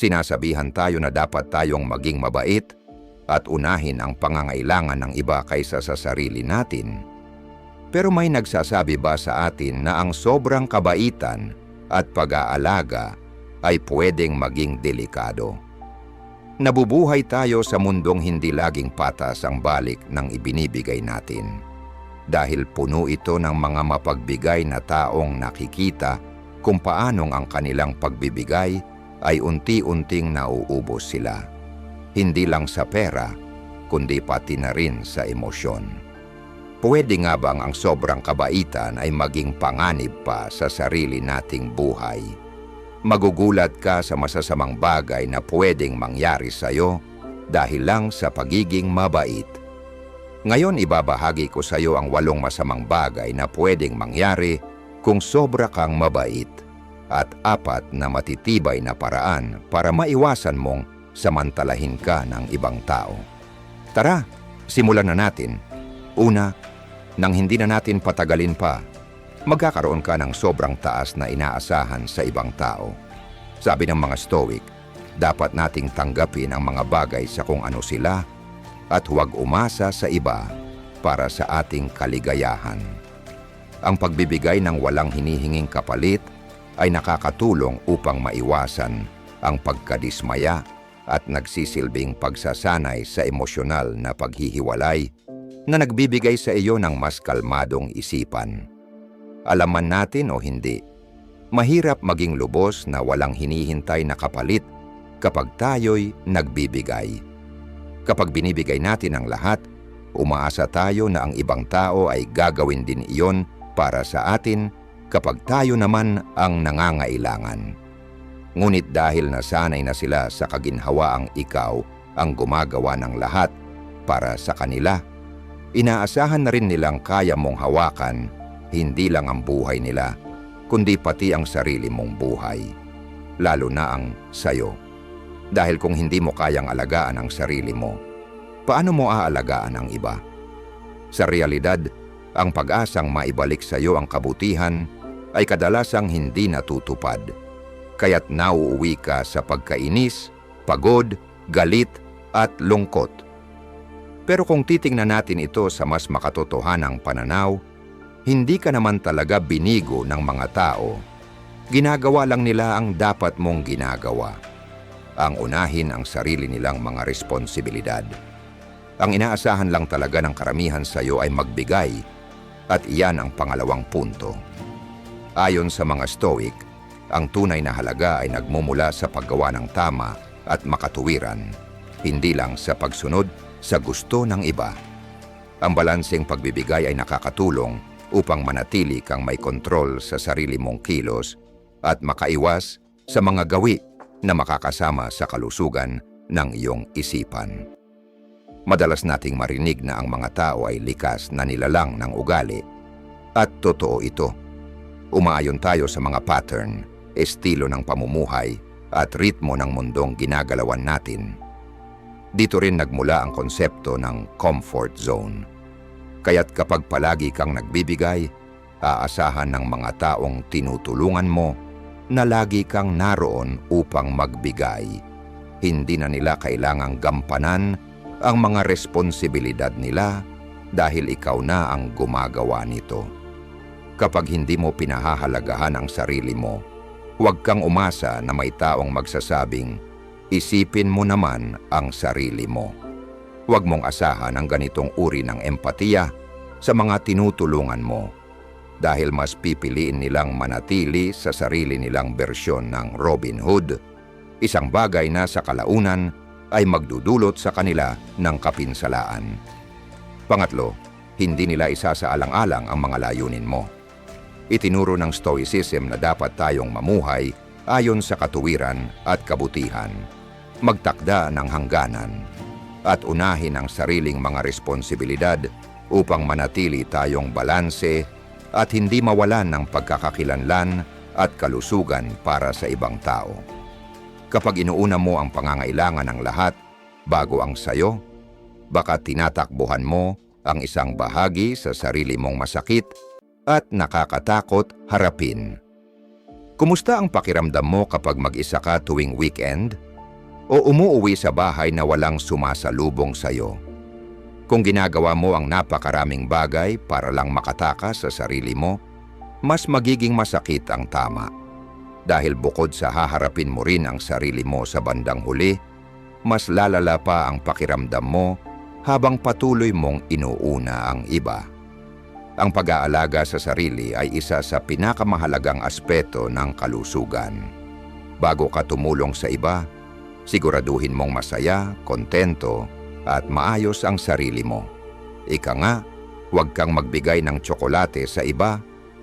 Sinasabihan tayo na dapat tayong maging mabait at unahin ang pangangailangan ng iba kaysa sa sarili natin. Pero may nagsasabi ba sa atin na ang sobrang kabaitan at pag-aalaga ay pwedeng maging delikado? Nabubuhay tayo sa mundong hindi laging patas ang balik ng ibinibigay natin. Dahil puno ito ng mga mapagbigay na taong nakikita kung paanong ang kanilang pagbibigay ay unti-unting nauubos sila. Hindi lang sa pera, kundi pati na rin sa emosyon. Pwede nga bang ang sobrang kabaitan ay maging panganib pa sa sarili nating buhay? Magugulat ka sa masasamang bagay na pwedeng mangyari sa iyo dahil lang sa pagiging mabait. Ngayon ibabahagi ko sa iyo ang walong masamang bagay na pwedeng mangyari kung sobra kang mabait at apat na matitibay na paraan para maiwasan mong samantalahin ka ng ibang tao. Tara, simulan na natin. Una, nang hindi na natin patagalin pa, magkakaroon ka ng sobrang taas na inaasahan sa ibang tao. Sabi ng mga Stoic, dapat nating tanggapin ang mga bagay sa kung ano sila at huwag umasa sa iba para sa ating kaligayahan. Ang pagbibigay ng walang hinihinging kapalit ay nakakatulong upang maiwasan ang pagkadismaya at nagsisilbing pagsasanay sa emosyonal na paghihiwalay na nagbibigay sa iyo ng mas kalmadong isipan. Alaman natin o hindi, mahirap maging lubos na walang hinihintay na kapalit kapag tayo'y nagbibigay. Kapag binibigay natin ang lahat, umaasa tayo na ang ibang tao ay gagawin din iyon para sa atin kapag tayo naman ang nangangailangan. Ngunit dahil nasanay na sila sa kaginhawaang ikaw ang gumagawa ng lahat para sa kanila, inaasahan na rin nilang kaya mong hawakan hindi lang ang buhay nila, kundi pati ang sarili mong buhay, lalo na ang sayo. Dahil kung hindi mo kayang alagaan ang sarili mo, paano mo aalagaan ang iba? Sa realidad, ang pag-asang maibalik sa iyo ang kabutihan ay kadalasang hindi natutupad. Kaya't nauuwi ka sa pagkainis, pagod, galit at lungkot. Pero kung titingnan natin ito sa mas makatotohanang pananaw, hindi ka naman talaga binigo ng mga tao. Ginagawa lang nila ang dapat mong ginagawa. Ang unahin ang sarili nilang mga responsibilidad. Ang inaasahan lang talaga ng karamihan sa iyo ay magbigay at iyan ang pangalawang punto. Ayon sa mga Stoic, ang tunay na halaga ay nagmumula sa paggawa ng tama at makatuwiran, hindi lang sa pagsunod sa gusto ng iba. Ang balanseng pagbibigay ay nakakatulong upang manatili kang may kontrol sa sarili mong kilos at makaiwas sa mga gawi na makakasama sa kalusugan ng iyong isipan. Madalas nating marinig na ang mga tao ay likas na nilalang ng ugali at totoo ito. Umaayon tayo sa mga pattern, estilo ng pamumuhay at ritmo ng mundong ginagalawan natin. Dito rin nagmula ang konsepto ng comfort zone Kaya't kapag palagi kang nagbibigay, aasahan ng mga taong tinutulungan mo na lagi kang naroon upang magbigay. Hindi na nila kailangang gampanan ang mga responsibilidad nila dahil ikaw na ang gumagawa nito. Kapag hindi mo pinahahalagahan ang sarili mo, huwag kang umasa na may taong magsasabing, isipin mo naman ang sarili mo. Huwag mong asahan ang ganitong uri ng empatiya sa mga tinutulungan mo dahil mas pipiliin nilang manatili sa sarili nilang bersyon ng Robin Hood, isang bagay na sa kalaunan ay magdudulot sa kanila ng kapinsalaan. Pangatlo, hindi nila isasaalang-alang ang mga layunin mo. Itinuro ng Stoicism na dapat tayong mamuhay ayon sa katuwiran at kabutihan, magtakda ng hangganan, at unahin ang sariling mga responsibilidad upang manatili tayong balanse at hindi mawalan ng pagkakakilanlan at kalusugan para sa ibang tao. Kapag inuuna mo ang pangangailangan ng lahat bago ang sayo, baka tinatakbuhan mo ang isang bahagi sa sarili mong masakit at nakakatakot harapin. Kumusta ang pakiramdam mo kapag mag-isa ka tuwing weekend o umuuwi sa bahay na walang sumasalubong sa'yo. Kung ginagawa mo ang napakaraming bagay para lang makatakas sa sarili mo, mas magiging masakit ang tama. Dahil bukod sa haharapin mo rin ang sarili mo sa bandang huli, mas lalala pa ang pakiramdam mo habang patuloy mong inuuna ang iba. Ang pag-aalaga sa sarili ay isa sa pinakamahalagang aspeto ng kalusugan. Bago ka tumulong sa iba, siguraduhin mong masaya, kontento, at maayos ang sarili mo. Ika nga, huwag kang magbigay ng tsokolate sa iba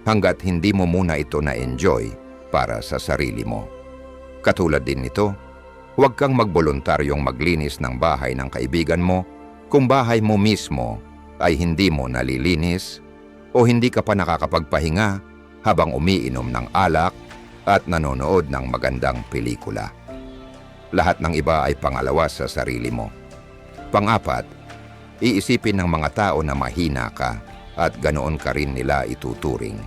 hanggat hindi mo muna ito na-enjoy para sa sarili mo. Katulad din nito, huwag kang magboluntaryong maglinis ng bahay ng kaibigan mo kung bahay mo mismo ay hindi mo nalilinis o hindi ka pa nakakapagpahinga habang umiinom ng alak at nanonood ng magandang pelikula. Lahat ng iba ay pangalawa sa sarili mo. Pangapat, iisipin ng mga tao na mahina ka at ganoon ka rin nila ituturing.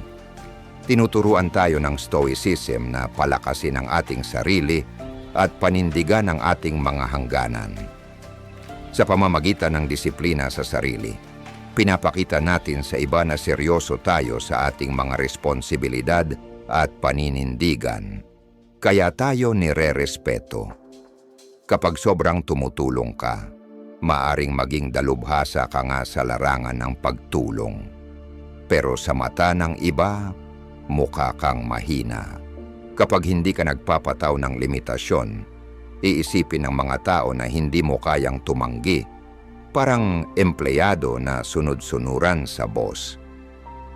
Tinuturuan tayo ng Stoicism na palakasin ang ating sarili at panindigan ang ating mga hangganan. Sa pamamagitan ng disiplina sa sarili, pinapakita natin sa iba na seryoso tayo sa ating mga responsibilidad at paninindigan. Kaya tayo nire-respeto. Kapag sobrang tumutulong ka, maaring maging dalubhasa ka nga sa larangan ng pagtulong. Pero sa mata ng iba, mukha kang mahina. Kapag hindi ka nagpapataw ng limitasyon, iisipin ng mga tao na hindi mo kayang tumanggi, parang empleyado na sunod-sunuran sa boss.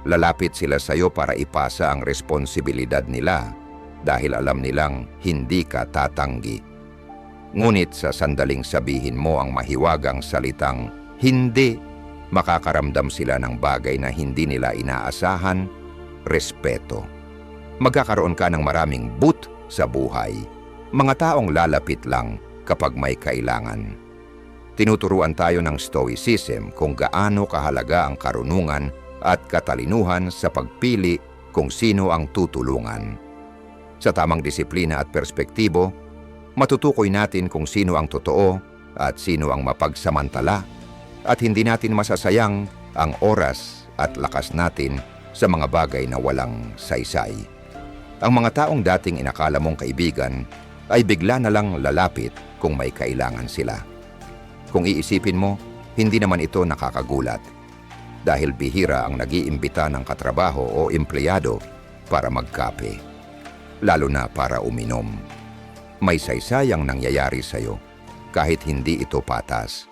Lalapit sila sa iyo para ipasa ang responsibilidad nila dahil alam nilang hindi ka tatanggi. Ngunit sa sandaling sabihin mo ang mahiwagang salitang hindi, makakaramdam sila ng bagay na hindi nila inaasahan, respeto. Magkakaroon ka ng maraming boot sa buhay. Mga taong lalapit lang kapag may kailangan. Tinuturuan tayo ng Stoicism kung gaano kahalaga ang karunungan at katalinuhan sa pagpili kung sino ang tutulungan. Sa tamang disiplina at perspektibo, matutukoy natin kung sino ang totoo at sino ang mapagsamantala at hindi natin masasayang ang oras at lakas natin sa mga bagay na walang saysay. Ang mga taong dating inakala mong kaibigan ay bigla na lang lalapit kung may kailangan sila. Kung iisipin mo, hindi naman ito nakakagulat dahil bihira ang nag-iimbita ng katrabaho o empleyado para magkape, lalo na para uminom may saysayang nangyayari sa iyo kahit hindi ito patas.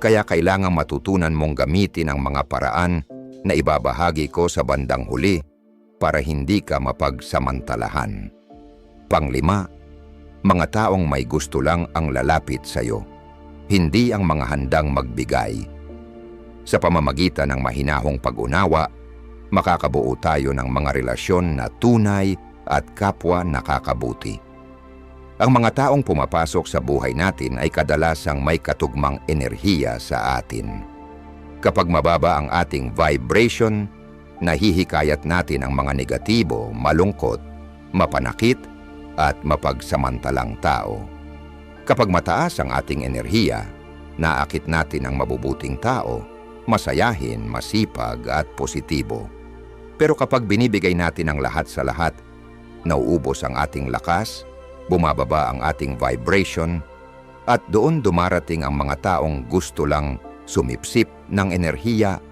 Kaya kailangang matutunan mong gamitin ang mga paraan na ibabahagi ko sa bandang huli para hindi ka mapagsamantalahan. Panglima, mga taong may gusto lang ang lalapit sa iyo, hindi ang mga handang magbigay. Sa pamamagitan ng mahinahong pag-unawa, makakabuo tayo ng mga relasyon na tunay at kapwa nakakabuti. Ang mga taong pumapasok sa buhay natin ay kadalasang may katugmang enerhiya sa atin. Kapag mababa ang ating vibration, nahihikayat natin ang mga negatibo, malungkot, mapanakit, at mapagsamantalang tao. Kapag mataas ang ating enerhiya, naakit natin ang mabubuting tao, masayahin, masipag at positibo. Pero kapag binibigay natin ang lahat sa lahat, nauubos ang ating lakas, bumababa ang ating vibration, at doon dumarating ang mga taong gusto lang sumipsip ng enerhiya,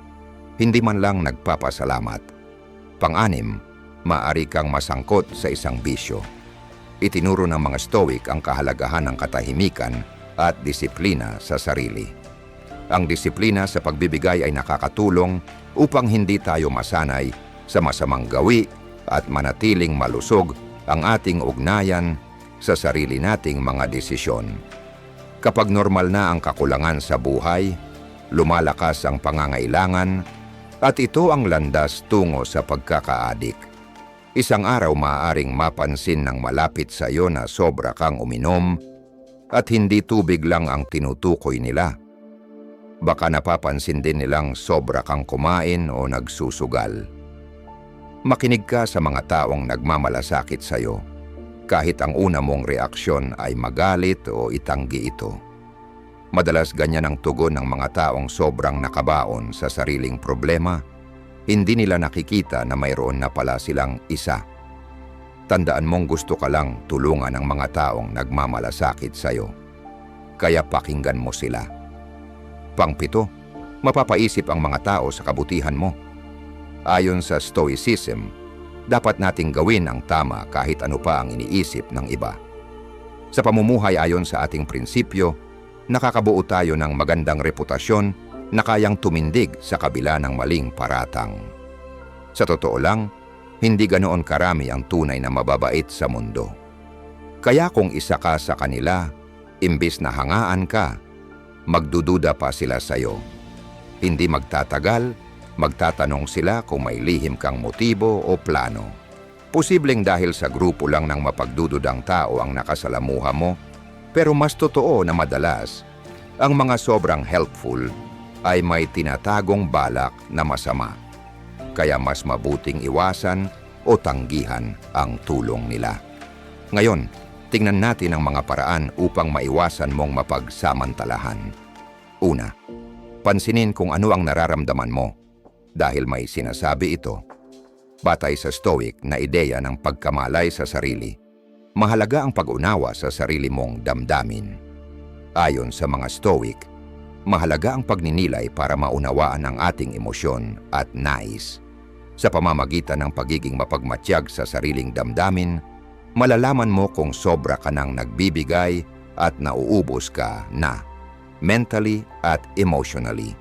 hindi man lang nagpapasalamat. Panganim, maari kang masangkot sa isang bisyo. Itinuro ng mga Stoic ang kahalagahan ng katahimikan at disiplina sa sarili. Ang disiplina sa pagbibigay ay nakakatulong upang hindi tayo masanay sa masamang gawi at manatiling malusog ang ating ugnayan sa sarili nating mga desisyon. Kapag normal na ang kakulangan sa buhay, lumalakas ang pangangailangan at ito ang landas tungo sa pagkakaadik. Isang araw maaaring mapansin ng malapit sa iyo na sobra kang uminom at hindi tubig lang ang tinutukoy nila. Baka napapansin din nilang sobra kang kumain o nagsusugal. Makinig ka sa mga taong nagmamalasakit sa iyo Kahit ang una mong reaksyon ay magalit o itanggi ito. Madalas ganyan ang tugon ng mga taong sobrang nakabaon sa sariling problema, hindi nila nakikita na mayroon na pala silang isa. Tandaan mong gusto ka lang tulungan ang mga taong nagmamalasakit sa'yo. Kaya pakinggan mo sila. Pangpito, mapapaisip ang mga tao sa kabutihan mo. Ayon sa Stoicism, dapat nating gawin ang tama kahit ano pa ang iniisip ng iba. Sa pamumuhay ayon sa ating prinsipyo, nakakabuo tayo ng magandang reputasyon na kayang tumindig sa kabila ng maling paratang. Sa totoo lang, hindi ganoon karami ang tunay na mababait sa mundo. Kaya kung isa ka sa kanila, imbis na hangaan ka, magdududa pa sila sa'yo. Hindi magtatagal, magtatanong sila kung may lihim kang motibo o plano. Posibleng dahil sa grupo lang ng mapagdududang tao ang nakasalamuha mo, pero mas totoo na madalas, ang mga sobrang helpful ay may tinatagong balak na masama. Kaya mas mabuting iwasan o tanggihan ang tulong nila. Ngayon, tingnan natin ang mga paraan upang maiwasan mong mapagsamantalahan. Una, pansinin kung ano ang nararamdaman mo dahil may sinasabi ito. Batay sa Stoic na ideya ng pagkamalay sa sarili, mahalaga ang pag-unawa sa sarili mong damdamin. Ayon sa mga Stoic, mahalaga ang pagninilay para maunawaan ang ating emosyon at nais. Sa pamamagitan ng pagiging mapagmatsyag sa sariling damdamin, malalaman mo kung sobra ka nang nagbibigay at nauubos ka na, mentally at emotionally.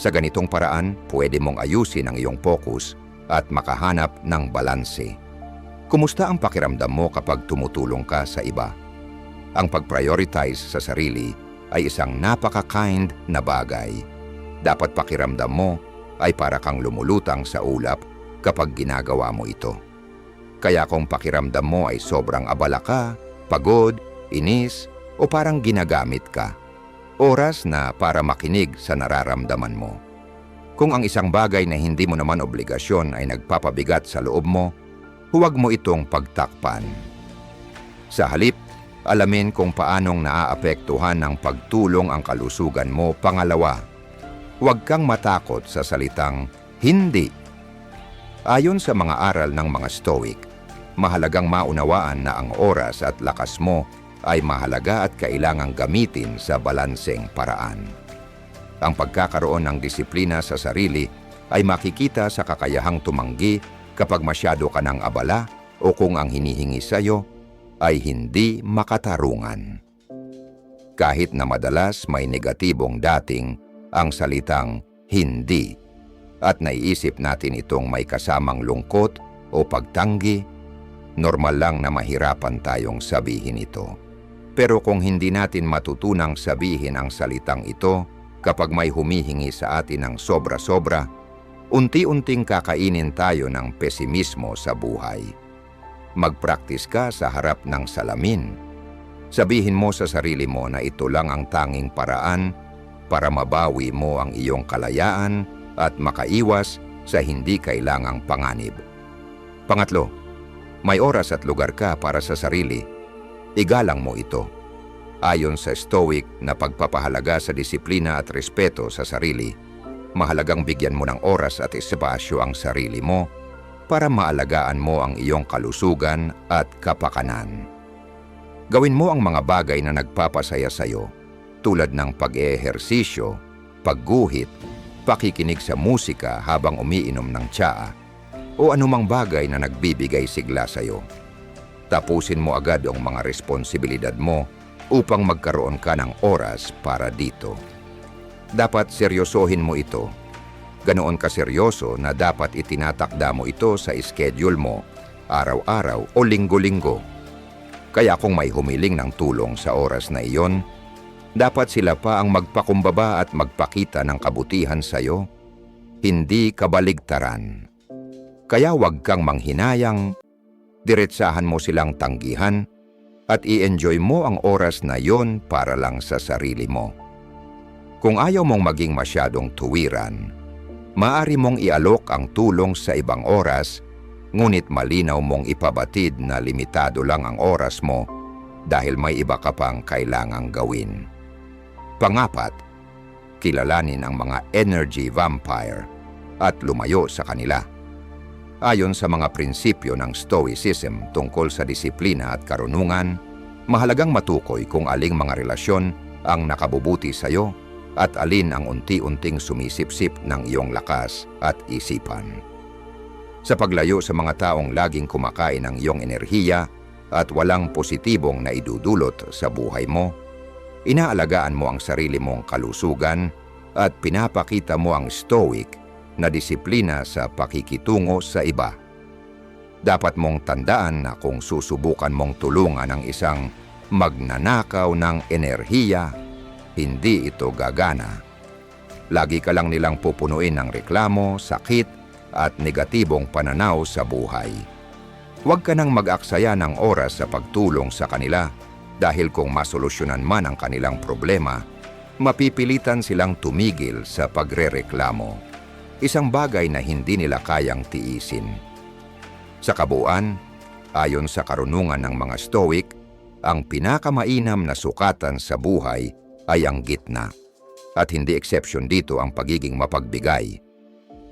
Sa ganitong paraan, pwede mong ayusin ang iyong focus at makahanap ng balanse. Kumusta ang pakiramdam mo kapag tumutulong ka sa iba? Ang pag-prioritize sa sarili ay isang napaka-kind na bagay. Dapat pakiramdam mo ay para kang lumulutang sa ulap kapag ginagawa mo ito. Kaya kung pakiramdam mo ay sobrang abala ka, pagod, inis, o parang ginagamit ka, oras na para makinig sa nararamdaman mo. Kung ang isang bagay na hindi mo naman obligasyon ay nagpapabigat sa loob mo, huwag mo itong pagtakpan. Sa halip, alamin kung paanong naaapektuhan ng pagtulong ang kalusugan mo. Pangalawa, huwag kang matakot sa salitang hindi. Ayon sa mga aral ng mga Stoic, mahalagang maunawaan na ang oras at lakas mo ay mahalaga at kailangang gamitin sa balanseng paraan. Ang pagkakaroon ng disiplina sa sarili ay makikita sa kakayahang tumanggi kapag masyado ka ng abala o kung ang hinihingi sa iyo ay hindi makatarungan. Kahit na madalas may negatibong dating ang salitang hindi at naiisip natin itong may kasamang lungkot o pagtanggi, normal lang na mahirapan tayong sabihin ito. Pero kung hindi natin matutunang sabihin ang salitang ito kapag may humihingi sa atin ng sobra-sobra, unti-unting kakainin tayo ng pesimismo sa buhay. Mag-practice ka sa harap ng salamin. Sabihin mo sa sarili mo na ito lang ang tanging paraan para mabawi mo ang iyong kalayaan at makaiwas sa hindi kailangang panganib. Pangatlo, may oras at lugar ka para sa sarili. Igalang mo ito. Ayon sa Stoic na pagpapahalaga sa disiplina at respeto sa sarili, mahalagang bigyan mo ng oras at espasyo ang sarili mo para maalagaan mo ang iyong kalusugan at kapakanan. Gawin mo ang mga bagay na nagpapasaya sa iyo tulad ng pag-ehersisyo, pagguhit, pakikinig sa musika habang umiinom ng tsaa, o anumang bagay na nagbibigay sigla sa iyo. Tapusin mo agad ang mga responsibilidad mo upang magkaroon ka ng oras para dito. Dapat seryosohin mo ito Ganoon kaseryoso na dapat itinatakda mo ito sa schedule mo, araw-araw o linggo-linggo. Kaya kung may humiling ng tulong sa oras na iyon, dapat sila pa ang magpakumbaba at magpakita ng kabutihan sa iyo, hindi kabaligtaran. Kaya huwag kang manghinayang, diretsahan mo silang tanggihan, at i-enjoy mo ang oras na yon para lang sa sarili mo. Kung ayaw mong maging masyadong tuwiran, Maari mong ialok ang tulong sa ibang oras ngunit malinaw mong ipabatid na limitado lang ang oras mo dahil may iba ka pang kailangang gawin. Pangapat, kilalanin ang mga energy vampire at lumayo sa kanila. Ayon sa mga prinsipyo ng Stoicism tungkol sa disiplina at karunungan, mahalagang matukoy kung aling mga relasyon ang nakabubuti sa iyo at alin ang unti-unting sumisipsip ng iyong lakas at isipan. Sa paglayo sa mga taong laging kumakain ng iyong enerhiya at walang positibong na idudulot sa buhay mo, inaalagaan mo ang sarili mong kalusugan at pinapakita mo ang stoic na disiplina sa pakikitungo sa iba. Dapat mong tandaan na kung susubukan mong tulungan ang isang magnanakaw ng enerhiya, hindi ito gagana. Lagi ka lang nilang pupunuin ng reklamo, sakit, at negatibong pananaw sa buhay. Huwag ka nang mag-aksaya ng oras sa pagtulong sa kanila dahil kung masolusyonan man ang kanilang problema, mapipilitan silang tumigil sa pagrereklamo. Isang bagay na hindi nila kayang tiisin. Sa kabuuan, ayon sa karunungan ng mga Stoic, ang pinakamainam na sukatan sa buhay ay ang gitna. At hindi exception dito ang pagiging mapagbigay.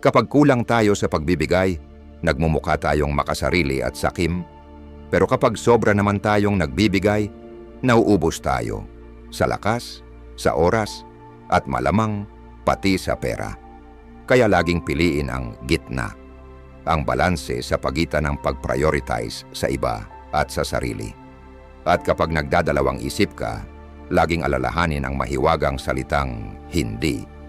Kapag kulang tayo sa pagbibigay, nagmumukha tayong makasarili at sakim. Pero kapag sobra naman tayong nagbibigay, nauubos tayo sa lakas, sa oras, at malamang pati sa pera. Kaya laging piliin ang gitna, ang balanse sa pagitan ng pag-prioritize sa iba at sa sarili. At kapag nagdadalawang isip ka, laging alalahanin ang mahiwagang salitang hindi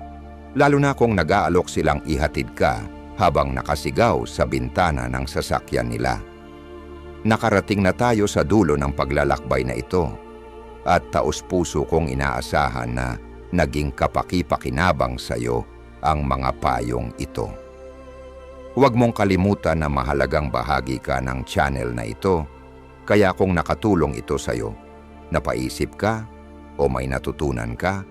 lalo na kung nag-aalok silang ihatid ka habang nakasigaw sa bintana ng sasakyan nila. Nakarating na tayo sa dulo ng paglalakbay na ito at taos-puso kong inaasahan na naging kapaki-pakinabang sa iyo ang mga payong ito. Huwag mong kalimutan na mahalagang bahagi ka ng channel na ito kaya kung nakatulong ito sa iyo, napaisip ka o may natutunan ka,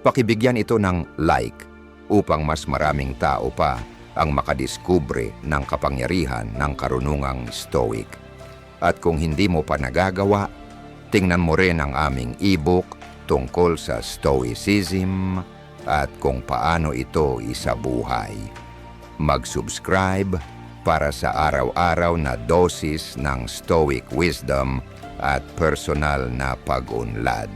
pakibigyan ito ng like upang mas maraming tao pa ang makadiskubre ng kapangyarihan ng karunungang Stoic. At kung hindi mo pa nagagawa, tingnan mo rin ang aming e-book tungkol sa Stoicism at kung paano ito isabuhay. Mag-subscribe para sa araw-araw na dosis ng Stoic wisdom at personal na pag-unlad.